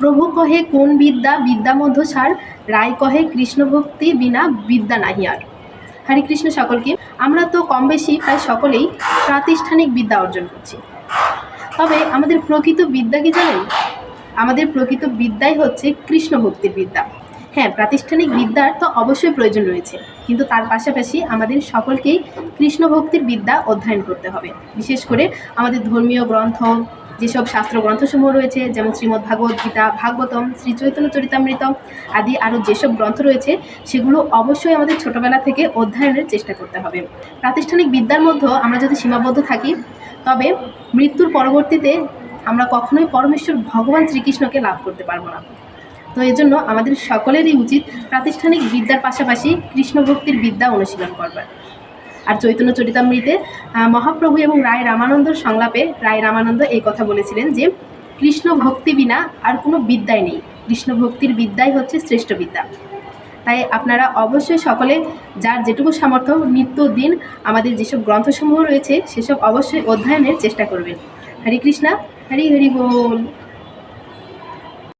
প্রভু কহে কোন বিদ্যা বিদ্যা মধ্য সার? রায় কহে কৃষ্ণ ভক্তি বিনা বিদ্যা নাহি আর। হরে কৃষ্ণ সকলকে, আমরা তো কম বেশি প্রায় সকলেই প্রাতিষ্ঠানিক বিদ্যা অর্জন করছি। তবে আমাদের প্রকৃত বিদ্যা কি জানেন? আমাদের প্রকৃত বিদ্যাই হচ্ছে কৃষ্ণ ভক্তির বিদ্যা। হ্যাঁ প্রাতিষ্ঠানিক বিদ্যার তো অবশ্যই প্রয়োজন রয়েছে, কিন্তু তার পাশাপাশি আমাদের সকলকেই কৃষ্ণ ভক্তির বিদ্যা অধ্যয়ন করতে হবে। বিশেষ করে আমাদের ধর্মীয় গ্রন্থ যেসব শাস্ত্র গ্রন্থসমূহ রয়েছে, যেমন শ্রীমদ্ ভাগবত গীতা, ভাগবতম, শ্রী চৈতন্য চরিতামৃত আদি, আরও যেসব গ্রন্থ রয়েছে, সেগুলো অবশ্যই আমাদের ছোটবেলা থেকে অধ্যয়নের চেষ্টা করতে হবে। প্রাতিষ্ঠানিক বিদ্যার মধ্যেও আমরা যদি সীমাবদ্ধ থাকি, তবে মৃত্যুর পরবর্তীতে আমরা কখনোই পরমেশ্বর ভগবান শ্রীকৃষ্ণকে লাভ করতে পারব না। তো এজন্য আমাদের সকলেরই উচিত প্রাতিষ্ঠানিক বিদ্যার পাশাপাশি কৃষ্ণভক্তির বিদ্যা অনুশীলন করবার। আর চৈতন্য চরিতামৃতে মহাপ্রভু এবং রায় রামানন্দর সংলাপে রায় রামানন্দ এই কথা বলেছিলেন যে, কৃষ্ণ ভক্তি বিনা আর কোনো বিদ্যাই নেই। কৃষ্ণ ভক্তির বিদ্যাই হচ্ছে শ্রেষ্ঠ বিদ্যা। তাই আপনারা অবশ্যই সকলে যার যেটুকু সামর্থ্য নিত্য দিন আমাদের যেসব গ্রন্থসমূহ রয়েছে, সেসব অবশ্যই অধ্যয়নের চেষ্টা করবেন। হরে কৃষ্ণা, হরি হরি বল।